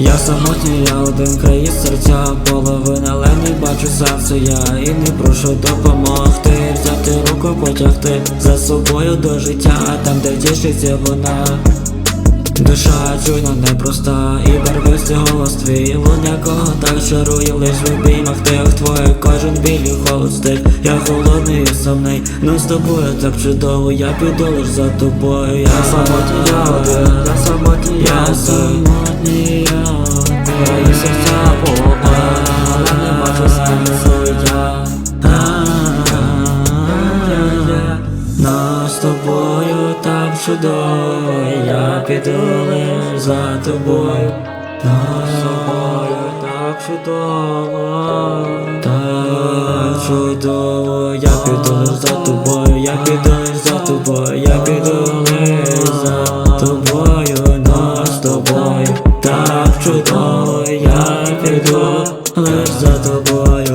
Я самотній, я один краї серця, половина лені бачу серце я І не прошу допомогти, взяти руку, потягти за собою до життя, там де тішиться вона. Душа чуйна непроста, і барвистий голос твій. Луня кого так чарує, лиш в обіймах тих твоїх. Кожен біль і холод Я холодний і сумний, но з тобою так чудово, я піду лиш за тобою, я самотній, я один, я самотній, я самотній, так чудово, я піду лиш за тобою. Нас з тобою так чудово, так чудово, я піду лиш за тобою, я піду лиш за тобою, я піду лиш за тобою, нас з тобою так чудово, я піду лиш за тобою.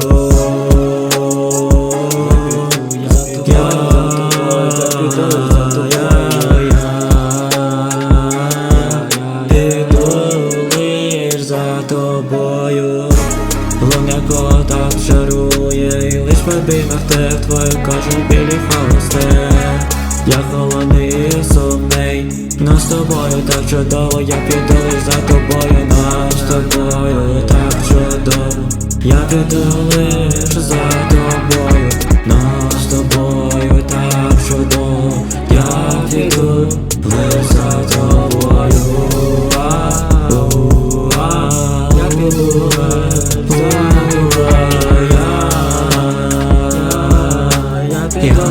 Я піду за тобою. Луня кота чарує І лиш в обіймах тих твоїх кожен білі холосте Я холодний і сумний Но з тобою так чудово, я піду лиш за тобою Нас з тобою так чудово. Я піду лиш за піду